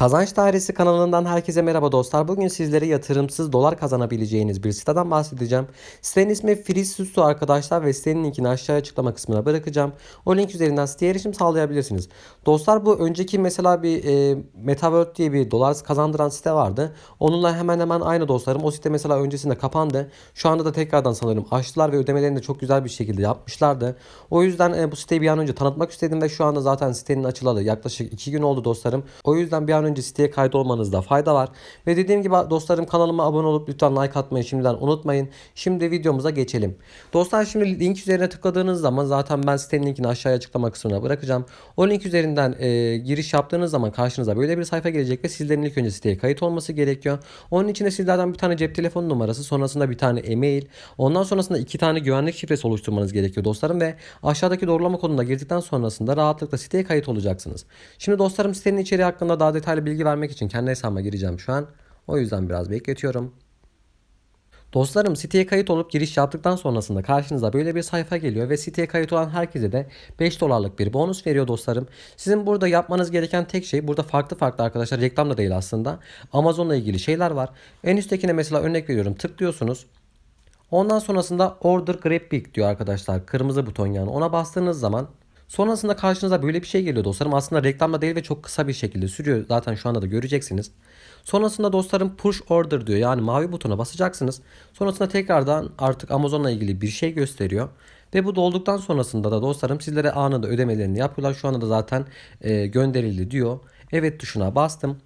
Kazanç Dairesi kanalından herkese merhaba dostlar. Bugün sizlere yatırımsız dolar kazanabileceğiniz bir siteden bahsedeceğim. Sitenin ismi Frisusu arkadaşlar ve sitenin linkini aşağıya açıklama kısmına bırakacağım. O link üzerinden siteye erişim sağlayabilirsiniz. Dostlar bu önceki mesela bir e, Metaworld diye bir dolar kazandıran site vardı. Onunla hemen hemen aynı dostlarım. O site mesela öncesinde kapandı. Şu anda da tekrardan sanırım açtılar ve ödemelerini de çok güzel bir şekilde yapmışlardı. O yüzden e, bu siteyi bir an önce tanıtmak istedim ve şu anda zaten sitenin açılalı yaklaşık 2 gün oldu dostlarım. O yüzden bir an önce siteye kaydolmanızda fayda var. Ve dediğim gibi dostlarım kanalıma abone olup lütfen like atmayı şimdiden unutmayın. Şimdi videomuza geçelim. Dostlar şimdi link üzerine tıkladığınız zaman zaten ben sitenin linkini aşağıya açıklama kısmına bırakacağım. O link üzerinden e, giriş yaptığınız zaman karşınıza böyle bir sayfa gelecek ve sizlerin ilk önce siteye kayıt olması gerekiyor. Onun için de sizlerden bir tane cep telefonu numarası, sonrasında bir tane e-mail, ondan sonrasında iki tane güvenlik şifresi oluşturmanız gerekiyor dostlarım ve aşağıdaki doğrulama kodunu da girdikten sonrasında rahatlıkla siteye kayıt olacaksınız. Şimdi dostlarım sitenin içeriği hakkında daha detaylı bilgi vermek için kendi hesabıma gireceğim şu an. O yüzden biraz bekletiyorum. Dostlarım siteye kayıt olup giriş yaptıktan sonrasında karşınıza böyle bir sayfa geliyor ve siteye kayıt olan herkese de 5 dolarlık bir bonus veriyor dostlarım. Sizin burada yapmanız gereken tek şey burada farklı farklı arkadaşlar reklam da değil aslında. Amazon'la ilgili şeyler var. En üsttekine mesela örnek veriyorum tıklıyorsunuz. Ondan sonrasında Order Grab Big diyor arkadaşlar. Kırmızı buton yani. Ona bastığınız zaman sonrasında karşınıza böyle bir şey geliyor dostlarım. Aslında reklamda değil ve çok kısa bir şekilde sürüyor. Zaten şu anda da göreceksiniz. Sonrasında dostlarım push order diyor. Yani mavi butona basacaksınız. Sonrasında tekrardan artık Amazon'la ilgili bir şey gösteriyor. Ve bu dolduktan sonrasında da dostlarım sizlere anında ödemelerini yapıyorlar. Şu anda da zaten e, gönderildi diyor. Evet tuşuna bastım.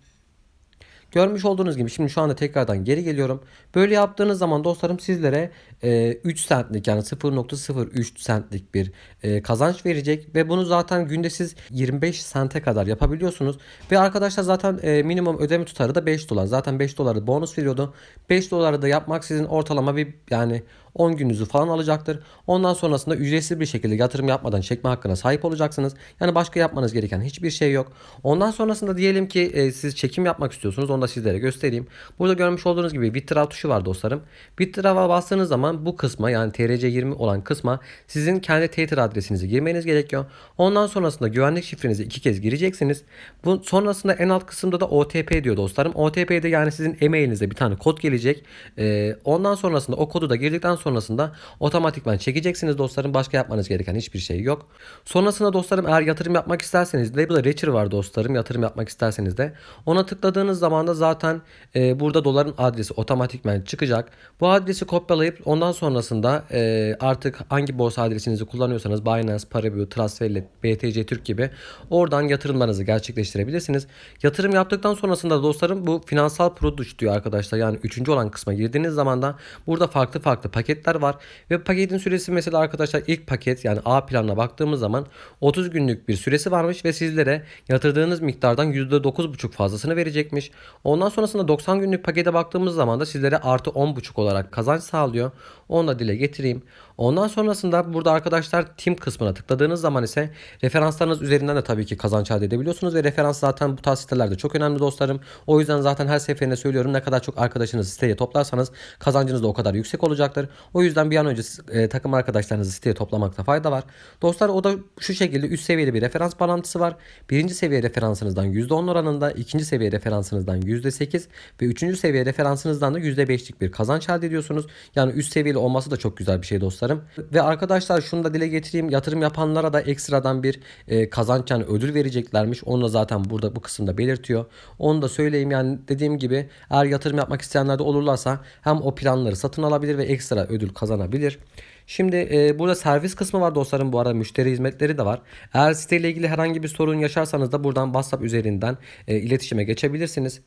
Görmüş olduğunuz gibi şimdi şu anda tekrardan geri geliyorum. Böyle yaptığınız zaman dostlarım sizlere e, 3 centlik yani 0.03 centlik bir e, kazanç verecek. Ve bunu zaten günde siz 25 sente kadar yapabiliyorsunuz. Ve arkadaşlar zaten e, minimum ödeme tutarı da 5 dolar. Zaten 5 doları bonus veriyordu. 5 doları da yapmak sizin ortalama bir yani 10 gününüzü falan alacaktır. Ondan sonrasında ücretsiz bir şekilde yatırım yapmadan çekme hakkına sahip olacaksınız. Yani başka yapmanız gereken hiçbir şey yok. Ondan sonrasında diyelim ki e, siz çekim yapmak istiyorsunuz. Onu da sizlere göstereyim. Burada görmüş olduğunuz gibi Withdraw tuşu var dostlarım. Withdraw'a bastığınız zaman bu kısma yani TRC20 olan kısma sizin kendi Tether adresinizi girmeniz gerekiyor. Ondan sonrasında güvenlik şifrenizi iki kez gireceksiniz. Bu sonrasında en alt kısımda da OTP diyor dostlarım. OTP'de yani sizin e-mailinize bir tane kod gelecek. E, ondan sonrasında o kodu da girdikten sonrasında otomatikman çekeceksiniz dostlarım. Başka yapmanız gereken hiçbir şey yok. Sonrasında dostlarım eğer yatırım yapmak isterseniz burada Reacher var dostlarım. Yatırım yapmak isterseniz de ona tıkladığınız zaman da zaten e, burada doların adresi otomatikman çıkacak. Bu adresi kopyalayıp ondan sonrasında e, artık hangi borsa adresinizi kullanıyorsanız Binance, Parabio, Trustwallet, BTC Türk gibi oradan yatırımlarınızı gerçekleştirebilirsiniz. Yatırım yaptıktan sonrasında dostlarım bu finansal product diyor arkadaşlar. Yani üçüncü olan kısma girdiğiniz zaman da burada farklı farklı paketler var. Ve paketin süresi mesela arkadaşlar ilk paket yani A planına baktığımız zaman 30 günlük bir süresi varmış ve sizlere yatırdığınız miktardan %9,5 fazlasını verecekmiş. Ondan sonrasında 90 günlük pakete baktığımız zaman da sizlere artı 10,5 olarak kazanç sağlıyor. Onu da dile getireyim. Ondan sonrasında burada arkadaşlar team kısmına tıkladığınız zaman ise referanslarınız üzerinden de tabii ki kazanç elde edebiliyorsunuz ve referans zaten bu tarz sitelerde çok önemli dostlarım. O yüzden zaten her seferinde söylüyorum ne kadar çok arkadaşınızı siteye toplarsanız kazancınız da o kadar yüksek olacaktır. O yüzden bir an önce e, takım arkadaşlarınızı siteye toplamakta fayda var. Dostlar o da şu şekilde üst seviyeli bir referans bağlantısı var. Birinci seviye referansınızdan %10 oranında, ikinci seviye referansınızdan %8 ve üçüncü seviye referansınızdan da %5'lik bir kazanç elde ediyorsunuz. Yani üst seviyeli olması da çok güzel bir şey dostlarım. Ve arkadaşlar şunu da dile getireyim. Yatırım yapanlara da ekstradan bir e, kazanç yani ödül vereceklermiş. Onu da zaten burada bu kısımda belirtiyor. Onu da söyleyeyim yani dediğim gibi eğer yatırım yapmak isteyenler de olurlarsa hem o planları satın alabilir ve ekstra ödül kazanabilir. Şimdi e, burada servis kısmı var dostlarım. Bu arada müşteri hizmetleri de var. Eğer siteyle ilgili herhangi bir sorun yaşarsanız da buradan WhatsApp üzerinden e, iletişime geçebilirsiniz.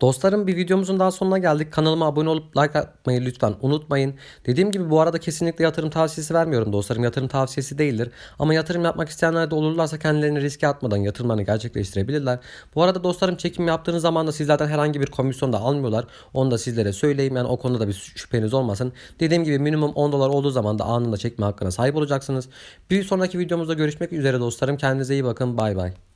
Dostlarım bir videomuzun daha sonuna geldik. Kanalıma abone olup like atmayı lütfen unutmayın. Dediğim gibi bu arada kesinlikle yatırım tavsiyesi vermiyorum dostlarım. Yatırım tavsiyesi değildir. Ama yatırım yapmak isteyenler de olurlarsa kendilerini riske atmadan yatırımlarını gerçekleştirebilirler. Bu arada dostlarım çekim yaptığınız zaman da sizlerden herhangi bir komisyon da almıyorlar. Onu da sizlere söyleyeyim. Yani o konuda da bir şüpheniz olmasın. Dediğim gibi minimum 10 dolar olduğu zaman da anında çekme hakkına sahip olacaksınız. Bir sonraki videomuzda görüşmek üzere dostlarım. Kendinize iyi bakın. Bay bay.